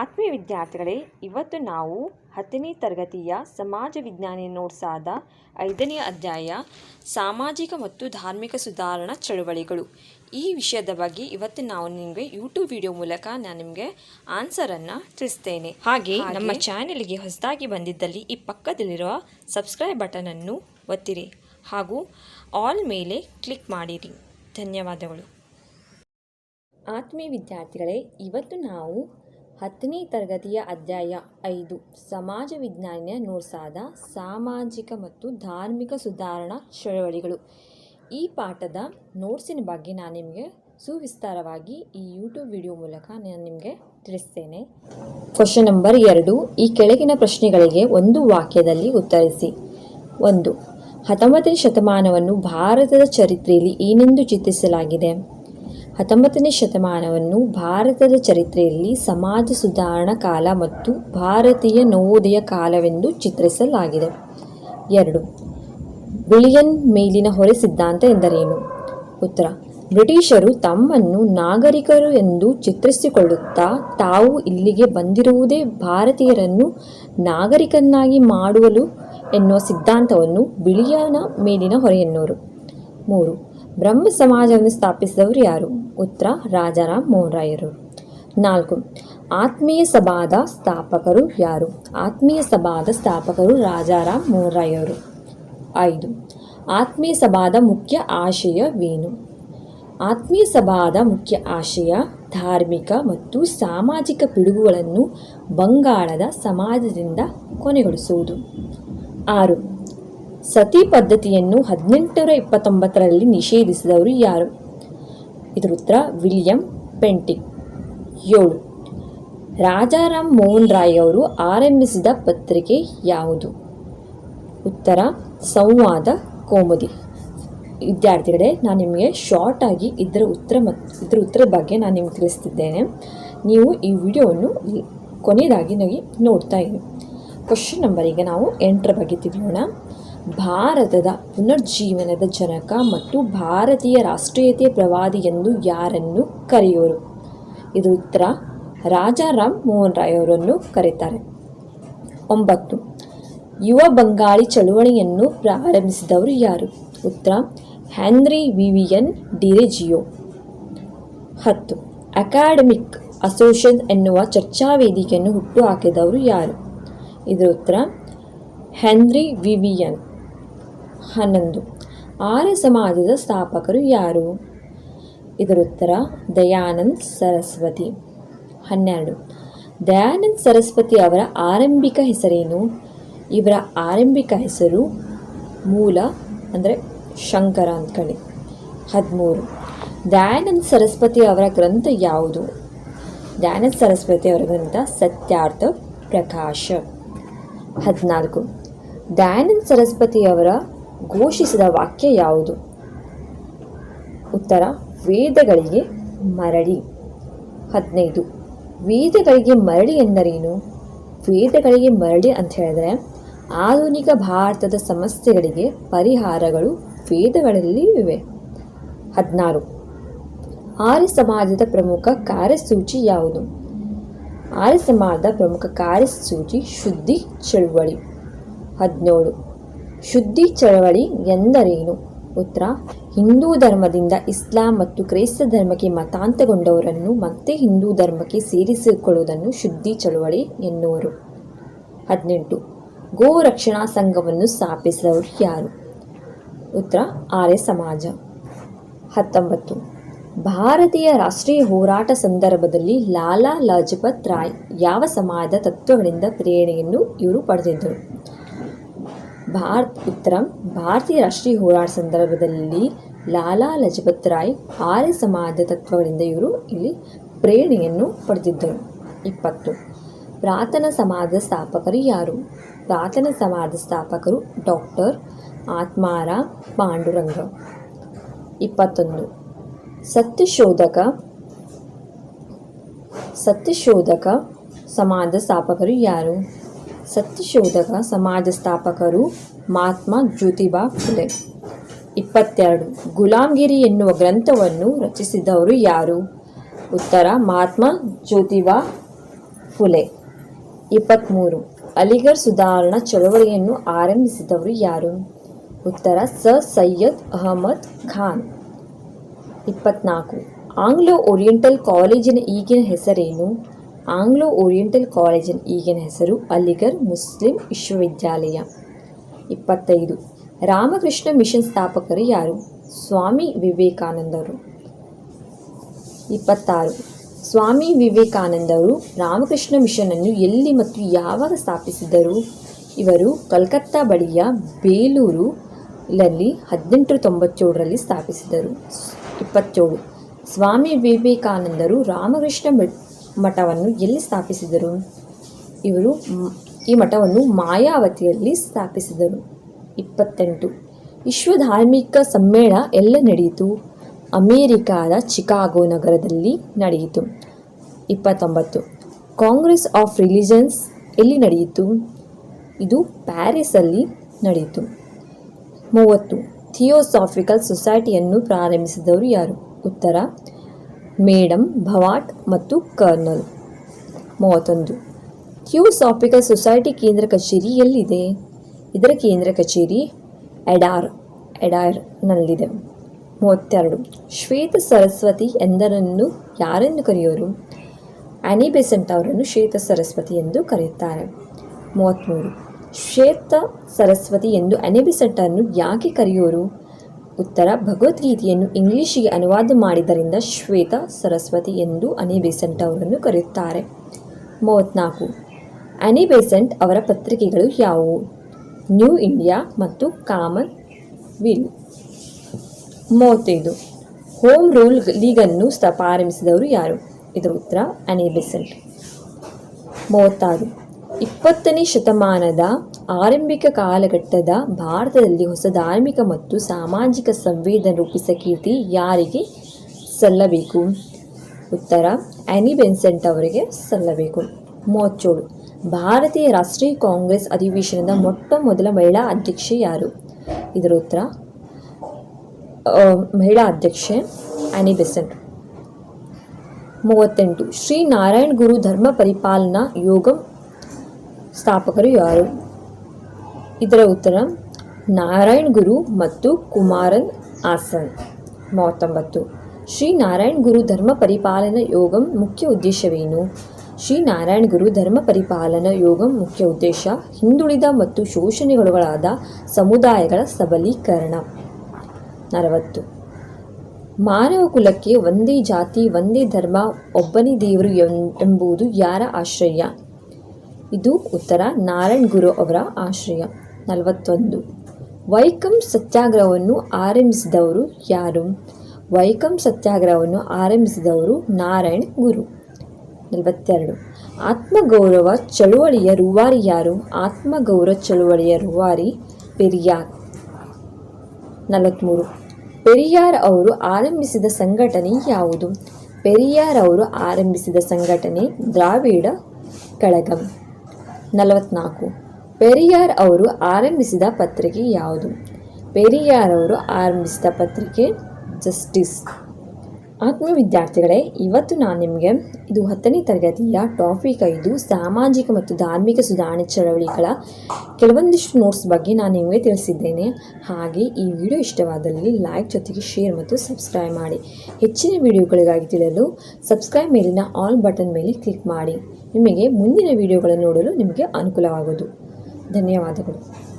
ಆತ್ಮೀಯ ವಿದ್ಯಾರ್ಥಿಗಳೇ ಇವತ್ತು ನಾವು ಹತ್ತನೇ ತರಗತಿಯ ಸಮಾಜ ವಿಜ್ಞಾನಿ ನೋಟ್ಸಾದ ಐದನೇ ಅಧ್ಯಾಯ ಸಾಮಾಜಿಕ ಮತ್ತು ಧಾರ್ಮಿಕ ಸುಧಾರಣಾ ಚಳುವಳಿಗಳು. ಈ ವಿಷಯದ ಬಗ್ಗೆ ಇವತ್ತು ನಾವು ನಿಮಗೆ ಯೂಟ್ಯೂಬ್ ವಿಡಿಯೋ ಮೂಲಕ ನಾನು ನಿಮಗೆ ಆನ್ಸರನ್ನು ತಿಳಿಸ್ತೇನೆ. ಹಾಗೆ ನಮ್ಮ ಚಾನೆಲ್ಗೆ ಹೊಸದಾಗಿ ಬಂದಿದ್ದಲ್ಲಿ ಈ ಪಕ್ಕದಲ್ಲಿರುವ ಸಬ್ಸ್ಕ್ರೈಬ್ ಬಟನನ್ನು ಒತ್ತಿರಿ. ಹಾಗೂ ಆಲ್ ಮೇಲೆ ಕ್ಲಿಕ್ ಮಾಡಿರಿ. ಧನ್ಯವಾದಗಳು. ಆತ್ಮೀಯ ವಿದ್ಯಾರ್ಥಿಗಳೇ ಇವತ್ತು ನಾವು ಹತ್ತನೇ ತರಗತಿಯ ಅಧ್ಯಾಯ ಐದು. ಸಮಾಜ ವಿಜ್ಞಾನಿಯ ನೋಟ್ಸಾದ ಸಾಮಾಜಿಕ ಮತ್ತು ಧಾರ್ಮಿಕ ಸುಧಾರಣಾ ಚಳವಳಿಗಳು. ಈ ಪಾಠದ ನೋಟ್ಸಿನ ಬಗ್ಗೆ ನಾನು ನಿಮಗೆ ಸುವಿಸ್ತಾರವಾಗಿ ಈ ಯೂಟ್ಯೂಬ್ ವಿಡಿಯೋ ಮೂಲಕ ನಾನು ನಿಮಗೆ ತಿಳಿಸ್ತೇನೆ. ಕ್ವಶನ್ ನಂಬರ್ ಎರಡು. ಈ ಕೆಳಗಿನ ಪ್ರಶ್ನೆಗಳಿಗೆ ಒಂದು ವಾಕ್ಯದಲ್ಲಿ ಉತ್ತರಿಸಿ. ಒಂದು. ಹತ್ತೊಂಬತ್ತನೇ ಶತಮಾನವನ್ನು ಭಾರತದ ಚರಿತ್ರೆಯಲ್ಲಿ ಏನೆಂದು ಚಿತ್ರಿಸಲಾಗಿದೆ? ಹತ್ತೊಂಬತ್ತನೇ ಶತಮಾನವನ್ನು ಭಾರತದ ಚರಿತ್ರೆಯಲ್ಲಿ ಸಮಾಜ ಸುಧಾರಣಾ ಕಾಲ ಮತ್ತು ಭಾರತೀಯ ನವೋದಯ ಕಾಲವೆಂದು ಚಿತ್ರಿಸಲಾಗಿದೆ. ಎರಡು ಬಿಳಿಯನ್ ಮೇಲಿನ ಹೊರೆ ಸಿದ್ಧಾಂತ ಎಂದರೇನು? ಉತ್ತರ, ಬ್ರಿಟಿಷರು ತಮ್ಮನ್ನು ನಾಗರಿಕರು ಎಂದು ಚಿತ್ರಿಸಿಕೊಳ್ಳುತ್ತಾ ತಾವು ಇಲ್ಲಿಗೆ ಬಂದಿರುವುದೇ ಭಾರತೀಯರನ್ನು ನಾಗರಿಕನ್ನಾಗಿ ಮಾಡುವಲು ಎನ್ನುವ ಸಿದ್ಧಾಂತವನ್ನು ಬಿಳಿಯನ ಮೇಲಿನ ಹೊರೆ ಎನ್ನುವರು. ಮೂರು ಬ್ರಹ್ಮ ಸಮಾಜವನ್ನು ಸ್ಥಾಪಿಸಿದವರು ಯಾರು? ಉತ್ತರ, ರಾಜಾರಾಮ್ ಮೋಹನ್ ರಾಯರು ನಾಲ್ಕು, ಆತ್ಮೀಯ ಸಭಾದ ಸ್ಥಾಪಕರು ಯಾರು? ಆತ್ಮೀಯ ಸಭಾದ ಸ್ಥಾಪಕರು ರಾಜಾರಾಮ್ ಮೋಹನ್ ರಾಯರು ಐದು, ಆತ್ಮೀಯ ಸಭಾದ ಮುಖ್ಯ ಆಶಯವೇನು ಆತ್ಮೀಯ ಸಭಾದ ಮುಖ್ಯ ಆಶಯ ಧಾರ್ಮಿಕ ಮತ್ತು ಸಾಮಾಜಿಕ ಪಿಡುಗುಗಳನ್ನು ಬಂಗಾಳದ ಸಮಾಜದಿಂದ ಕೊನೆಗೊಳಿಸುವುದು. ಆರು ಸತಿ ಪದ್ಧತಿಯನ್ನು ಹದಿನೆಂಟುನೂರ ಇಪ್ಪತ್ತೊಂಬತ್ತರಲ್ಲಿ ನಿಷೇಧಿಸಿದವರು ಯಾರು? ಇದರ ಉತ್ತರ, ವಿಲಿಯಂ ಪೆಂಟಿಂಗ್ ಏಳು. ರಾಜಾರಾಮ್ ಮೋಹನ್ ರಾಯ್ ಅವರು ಆರಂಭಿಸಿದ ಪತ್ರಿಕೆ ಯಾವುದು? ಉತ್ತರ, ಸಂವಾದ, ಕೋಮುದಿ. ವಿದ್ಯಾರ್ಥಿಗಳೇ, ನಾನು ನಿಮಗೆ ಶಾರ್ಟ್ ಆಗಿ ಇದರ ಉತ್ತರ ಮತ್ತು ಇದರ ಉತ್ತರ ಬಗ್ಗೆ ನಾನು ನಿಮಗೆ ತಿಳಿಸ್ತಿದ್ದೇನೆ. ನೀವು ಈ ವಿಡಿಯೋವನ್ನು ಕೊನೆಯದಾಗಿ ನೋಡ್ತಾ ಇದ್ದೀನಿ ಕ್ವಶನ್ ನಂಬರ್ ಈಗ ನಾವು ಎಂಟರ ಬಗ್ಗೆ ತಿಳಿಯೋಣ. ಭಾರತದ ಪುನರ್ಜೀವನದ ಜನಕ ಮತ್ತು ಭಾರತೀಯ ರಾಷ್ಟ್ರೀಯತೆಯ ಪ್ರವಾದಿ ಎಂದು ಯಾರನ್ನು ಕರೆಯುವರು ಇದು ಉತ್ತರ. ರಾಜಾರಾಮ್ ಮೋಹನ್ ರಾಯ್ ಅವರನ್ನು ಕರೀತಾರೆ. ಒಂಬತ್ತು. ಯುವ ಬಂಗಾಳಿ ಚಳುವಳಿಯನ್ನು ಪ್ರಾರಂಭಿಸಿದವರು ಯಾರು? ಉತ್ತರ. Henry Vivian Derozio. ಹತ್ತು. ಅಕಾಡೆಮಿಕ್ ಅಸೋಸಿಯೇಷನ್ ಎನ್ನುವ ಚರ್ಚಾ ವೇದಿಕೆಯನ್ನು ಹುಟ್ಟುಹಾಕಿದವರು ಯಾರು? ಇದರ ಉತ್ತರ. Henry Vivian. ಹನ್ನೊಂದು. ಆರ್ಯ ಸಮಾಜದ ಸ್ಥಾಪಕರು ಯಾರು? ಇದರ ಉತ್ತರ, ದಯಾನಂದ್ ಸರಸ್ವತಿ. ಹನ್ನೆರಡು. ದಯಾನಂದ್ ಸರಸ್ವತಿ ಅವರ ಆರಂಭಿಕ ಹೆಸರೇನು? ಇವರ ಆರಂಭಿಕ ಹೆಸರು ಮೂಲ ಅಂದರೆ ಶಂಕರ ಅಂದ್ಕೊಳ್ಳಿ ಹದಿಮೂರು. ದಯಾನಂದ್ ಸರಸ್ವತಿ ಅವರ ಗ್ರಂಥ ಯಾವುದು? ದಯಾನಂದ್ ಸರಸ್ವತಿ ಅವರ ಗ್ರಂಥ ಸತ್ಯಾರ್ಥ ಪ್ರಕಾಶ. ಹದಿನಾಲ್ಕು. ದಯಾನಂದ್ ಸರಸ್ವತಿ ಅವರ ಘೋಷಿಸಿದ ವಾಕ್ಯ ಯಾವುದು? ಉತ್ತರ, ವೇದಗಳಿಗೆ ಮರಳಿ. ಹದಿನೈದು, ವೇದಗಳಿಗೆ ಮರಳಿ ಎಂದರೇನು? ವೇದಗಳಿಗೆ ಮರಳಿ ಅಂತ ಹೇಳಿದ್ರೆ ಆಧುನಿಕ ಭಾರತದ ಸಮಸ್ಯೆಗಳಿಗೆ ಪರಿಹಾರಗಳು ವೇದಗಳಲ್ಲಿ ಇವೆ. ಹದಿನಾರು, ಆರ್ಯ ಸಮಾಜದ ಪ್ರಮುಖ ಕಾರ್ಯಸೂಚಿ ಯಾವುದು? ಆರ್ಯ ಸಮಾಜದ ಪ್ರಮುಖ ಕಾರ್ಯಸೂಚಿ ಶುದ್ಧಿ, ಚಳುವಳಿ. ಹದಿನೇಳು ಶುದ್ಧಿ ಚಳವಳಿ ಎಂದರೇನು? ಉತ್ತರ, ಹಿಂದೂ ಧರ್ಮದಿಂದ ಇಸ್ಲಾಂ ಮತ್ತು ಕ್ರೈಸ್ತ ಧರ್ಮಕ್ಕೆ ಮತಾಂತಗೊಂಡವರನ್ನು ಮತ್ತೆ ಹಿಂದೂ ಧರ್ಮಕ್ಕೆ ಸೇರಿಸಿಕೊಳ್ಳುವುದನ್ನು ಶುದ್ಧಿ ಚಳವಳಿ ಎನ್ನುವರು. ಹದಿನೆಂಟು, ಗೋ ರಕ್ಷಣಾ ಸಂಘವನ್ನು ಸ್ಥಾಪಿಸಿದವರು ಯಾರು? ಉತ್ತರ, ಆರ್ಯ ಸಮಾಜ. ಹತ್ತೊಂಬತ್ತು, ಭಾರತೀಯ ರಾಷ್ಟ್ರೀಯ ಹೋರಾಟ ಸಂದರ್ಭದಲ್ಲಿ ಲಾಲಾ ಲಜಪತ್ ರಾಯ್ ಯಾವ ಸಮಾಜದ ತತ್ವಗಳಿಂದ ಪ್ರೇರಣೆಯನ್ನು ಇವರು ಪಡೆದಿದ್ದರು? ಭಾರತ್ ಉತ್ತರ, ಭಾರತೀಯ ರಾಷ್ಟ್ರೀಯ ಹೋರಾಟ ಸಂದರ್ಭದಲ್ಲಿ ಲಾಲಾ ಲಜಪತ್ ರಾಯ್ ಆರ್ಯ ಸಮಾಜ ತತ್ವಗಳಿಂದ ಇವರು ಇಲ್ಲಿ ಪ್ರೇರಣೆಯನ್ನು ಪಡೆದಿದ್ದರು. ಇಪ್ಪತ್ತು. ಪ್ರಾರ್ಥನಾ ಸಮಾಜದ ಸ್ಥಾಪಕರು ಯಾರು? ಪ್ರಾರ್ಥನಾ ಸಮಾಜದ ಸ್ಥಾಪಕರು ಡಾಕ್ಟರ್ ಆತ್ಮಾರ ಪಾಂಡುರಂಗ. ಇಪ್ಪತ್ತೊಂದು. ಸತ್ಯಶೋಧಕ ಸತ್ಯಶೋಧಕ ಸಮಾಜದ ಸ್ಥಾಪಕರು ಯಾರು? ಸತ್ಯಶೋಧಕ ಸಮಾಜ ಸ್ಥಾಪಕರು ಮಹಾತ್ಮ ಜ್ಯೋತಿಬಾ ಫುಲೆ. ಇಪ್ಪತ್ತೆರಡು, ಗುಲಾಂಗಿರಿ ಎನ್ನುವ ಗ್ರಂಥವನ್ನು ರಚಿಸಿದವರು ಯಾರು? ಉತ್ತರ, ಮಹಾತ್ಮ ಜ್ಯೋತಿಬಾ ಫುಲೆ. ಇಪ್ಪತ್ತ್ಮೂರು ಅಲಿಗಢ್ ಸುಧಾರಣಾ ಚಳವಳಿಯನ್ನು ಆರಂಭಿಸಿದವರು ಯಾರು? ಉತ್ತರ ಸರ್ ಸೈಯದ್ ಅಹಮದ್ ಖಾನ್. ಇಪ್ಪತ್ನಾಲ್ಕು, ಆಂಗ್ಲೋ ಓರಿಯೆಂಟಲ್ ಕಾಲೇಜಿನ ಈಗಿನ ಹೆಸರೇನು? ಆಂಗ್ಲೋ ಓರಿಯೆಂಟಲ್ ಕಾಲೇಜಿನ ಈಗಿನ ಹೆಸರು ಅಲಿಗರ್ ಮುಸ್ಲಿಂ ವಿಶ್ವವಿದ್ಯಾಲಯ. ಇಪ್ಪತ್ತೈದು. ರಾಮಕೃಷ್ಣ ಮಿಷನ್ ಸ್ಥಾಪಕರು ಯಾರು? ಸ್ವಾಮಿ ವಿವೇಕಾನಂದರು. ಇಪ್ಪತ್ತಾರು. ಸ್ವಾಮಿ ವಿವೇಕಾನಂದರು ರಾಮಕೃಷ್ಣ ಮಿಷನನ್ನು ಎಲ್ಲಿ ಮತ್ತು ಯಾವಾಗ ಸ್ಥಾಪಿಸಿದರು ಇವರು ಕಲ್ಕತ್ತಾ ಬಳಿಯ ಬೇಲೂರು ಲಲ್ಲಿ ಹದಿನೆಂಟು ತೊಂಬತ್ತೇಳರಲ್ಲಿ ಸ್ಥಾಪಿಸಿದರು ಇಪ್ಪತ್ತೇಳು. ಸ್ವಾಮಿ ವಿವೇಕಾನಂದರು ರಾಮಕೃಷ್ಣ ಮಠವನ್ನು ಎಲ್ಲಿ ಸ್ಥಾಪಿಸಿದರು? ಇವರು ಈ ಮಠವನ್ನು ಮಾಯಾವತಿಯಲ್ಲಿ ಸ್ಥಾಪಿಸಿದರು. ಇಪ್ಪತ್ತೆಂಟು. ವಿಶ್ವ ಧಾರ್ಮಿಕ ಸಮ್ಮೇಳನ ಎಲ್ಲ ನಡೆಯಿತು. ಅಮೇರಿಕಾದ ಚಿಕಾಗೋ ನಗರದಲ್ಲಿ ನಡೆಯಿತು. ಇಪ್ಪತ್ತೊಂಬತ್ತು. ಕಾಂಗ್ರೆಸ್ ಆಫ್ ರಿಲಿಜನ್ಸ್ ಎಲ್ಲಿ ನಡೆಯಿತು? ಇದು ಪ್ಯಾರಿಸಲ್ಲಿ ನಡೆಯಿತು. ಮೂವತ್ತು. ಥಿಯೋಸಾಫಿಕಲ್ ಸೊಸೈಟಿಯನ್ನು ಪ್ರಾರಂಭಿಸಿದವರು ಯಾರು? ಉತ್ತರ ಮೇಡಮ್ ಭವಾಟ್ ಮತ್ತು ಕರ್ನಲ್. ಮೂವತ್ತೊಂದು. ಥಿಯೋಸಾಫಿಕಲ್ ಸೊಸೈಟಿ ಕೇಂದ್ರ ಕಚೇರಿ ಎಲ್ಲಿದೆ? ಇದರ ಕೇಂದ್ರ ಕಚೇರಿ ಎಡಾರ್, ಎಡಾರ್ನಲ್ಲಿದೆ. ಮೂವತ್ತೆರಡು. ಶ್ವೇತ ಸರಸ್ವತಿ ಎಂದರನ್ನು ಯಾರೆಂದು ಕರೆಯೋರು? ಆನಿ ಬೆಸೆಂಟ್ ಅವರನ್ನು ಶ್ವೇತ ಸರಸ್ವತಿ ಎಂದು ಕರೆಯುತ್ತಾರೆ. ಮೂವತ್ತ್ಮೂರು. ಶ್ವೇತ ಸರಸ್ವತಿ ಎಂದು ಅನಿಬೆಸೆಂಟನ್ನು ಯಾಕೆ ಕರೆಯೋರು? ಉತ್ತರ, ಭಗವದ್ಗೀತೆಯನ್ನು ಇಂಗ್ಲಿಷಿಗೆ ಅನುವಾದ ಮಾಡಿದ್ದರಿಂದ ಶ್ವೇತ, ಸರಸ್ವತಿ ಎಂದು ಅನಿ ಬೆಸೆಂಟ್ ಅವರನ್ನು ಕರೆಯುತ್ತಾರೆ. ಮೂವತ್ನಾಲ್ಕು ಅನಿ ಬೇಸೆಂಟ್ ಅವರ ಪತ್ರಿಕೆಗಳು ಯಾವುವು? ನ್ಯೂ ಇಂಡಿಯಾ ಮತ್ತು ಕಾಮನ್ ವಿಲ್. ಮೂವತ್ತೈದು. ಹೋಮ್ ರೂಲ್ ಲೀಗನ್ನು ಸ್ಥಪಾರಂಭಿಸಿದವರು ಯಾರು? ಇದರ ಉತ್ತರ ಅನಿ ಬೇಸೆಂಟ್ ಮೂವತ್ತಾರು. ಇಪ್ಪತ್ತನೇ ಶತಮಾನದ ಆರಂಭಿಕ ಕಾಲಘಟ್ಟದ ಭಾರತದಲ್ಲಿ ಹೊಸ ಧಾರ್ಮಿಕ ಮತ್ತು ಸಾಮಾಜಿಕ ಸಂವೇದನೆ ರೂಪಿಸಿದ ಕೀರ್ತಿ ಯಾರಿಗೆ ಸಲ್ಲಬೇಕು? ಉತ್ತರ, ಆ್ಯನಿ ಬೆನ್ಸೆಂಟ್ ಅವರಿಗೆ ಸಲ್ಲಬೇಕು. ಮೂವತ್ತೇಳು, ಭಾರತೀಯ ರಾಷ್ಟ್ರೀಯ ಕಾಂಗ್ರೆಸ್ ಅಧಿವೇಶನದ ಮೊಟ್ಟ ಮೊದಲ ಮಹಿಳಾ ಅಧ್ಯಕ್ಷೆ ಯಾರು? ಇದರ ಉತ್ತರ ಮಹಿಳಾ ಅಧ್ಯಕ್ಷೆ ಆ್ಯನಿ ಬೆಸೆಂಟ್ ಮೂವತ್ತೆಂಟು, ಶ್ರೀ ನಾರಾಯಣ್ ಗುರು ಧರ್ಮ ಪರಿಪಾಲನಾ ಯೋಗಂ ಸ್ಥಾಪಕರು ಯಾರು? ಇದರ ಉತ್ತರ, ನಾರಾಯಣ್ ಗುರು ಮತ್ತು ಕುಮಾರನ್ ಆಸನ್. ಮೂವತ್ತೊಂಬತ್ತು. ಶ್ರೀ ನಾರಾಯಣ್ ಗುರು ಧರ್ಮ ಪರಿಪಾಲನಾ ಯೋಗಂ ಮುಖ್ಯ ಉದ್ದೇಶವೇನು? ಶ್ರೀ ನಾರಾಯಣ್ ಗುರು ಧರ್ಮ ಪರಿಪಾಲನಾ ಯೋಗಂ ಮುಖ್ಯ ಉದ್ದೇಶ, ಹಿಂದುಳಿದ ಮತ್ತು ಶೋಷಣೆಗೊಳಗಾದ ಸಮುದಾಯಗಳ ಸಬಲೀಕರಣ. ನಲವತ್ತು. ಮಾನವ ಕುಲಕ್ಕೆ ಒಂದೇ ಜಾತಿ, ಒಂದೇ ಧರ್ಮ, ಒಬ್ಬನೇ ದೇವರು ಎಂಬುದು ಯಾರ ಆಶ್ರಯ? ಇದು ಉತ್ತರ, ನಾರಾಯಣ್ ಗುರು ಅವರ ಆಶ್ರಯ. ನಲವತ್ತೊಂದು. ವೈಕಂ ಸತ್ಯಾಗ್ರಹವನ್ನು ಆರಂಭಿಸಿದವರು ಯಾರು? ವೈಕಂ ಸತ್ಯಾಗ್ರಹವನ್ನು ಆರಂಭಿಸಿದವರು ನಾರಾಯಣ್ ಗುರು. ನಲವತ್ತೆರಡು. ಆತ್ಮಗೌರವ ಚಳುವಳಿಯ ರೂವಾರಿ ಯಾರು? ಆತ್ಮಗೌರವ ಚಳುವಳಿಯ ರೂವಾರಿ ಪೆರಿಯಾರ್. ನಲವತ್ತ್ಮೂರು ಪೆರಿಯಾರ್ ಅವರು ಆರಂಭಿಸಿದ ಸಂಘಟನೆ ಯಾವುದು? ಪೆರಿಯಾರ್ ಅವರು ಆರಂಭಿಸಿದ ಸಂಘಟನೆ ದ್ರಾವಿಡ ಕಳಗಂ. ನಲವತ್ನಾಲ್ಕು. ಪೆರಿಯಾರ್ ಅವರು ಆರಂಭಿಸಿದ ಪತ್ರಿಕೆ ಯಾವುದು? ಪೆರಿಯಾರ್ ಅವರು ಆರಂಭಿಸಿದ ಪತ್ರಿಕೆ ಜಸ್ಟಿಸ್. ಆತ್ಮ ವಿದ್ಯಾರ್ಥಿಗಳೇ ಇವತ್ತು ನಾನು ನಿಮಗೆ ಇದು ಹತ್ತನೇ ತರಗತಿಯ ಟಾಪಿಕ್ ಐದು, ಸಾಮಾಜಿಕ ಮತ್ತು ಧಾರ್ಮಿಕ ಸುಧಾರಣೆ ಚಳವಳಿಗಳ ಕೆಲವೊಂದಿಷ್ಟು ನೋಟ್ಸ್ ಬಗ್ಗೆ ನಾನು ನಿಮಗೆ ತಿಳಿಸಿದ್ದೇನೆ. ಹಾಗೆ ಈ ವಿಡಿಯೋ ಇಷ್ಟವಾದಲ್ಲಿ ಲೈಕ್ ಜೊತೆಗೆ ಶೇರ್ ಮತ್ತು ಸಬ್ಸ್ಕ್ರೈಬ್ ಮಾಡಿ. ಹೆಚ್ಚಿನ ವಿಡಿಯೋಗಳಿಗಾಗಿ ತಿಳಿಯಲು ಸಬ್ಸ್ಕ್ರೈಬ್ ಮೇಲಿನ ಆಲ್ ಬಟನ್ ಮೇಲೆ ಕ್ಲಿಕ್ ಮಾಡಿ. ನಿಮಗೆ ಮುಂದಿನ ವಿಡಿಯೋಗಳನ್ನು ನೋಡಲು ನಿಮಗೆ ಅನುಕೂಲವಾಗುವುದು. ಧನ್ಯವಾದಗಳು.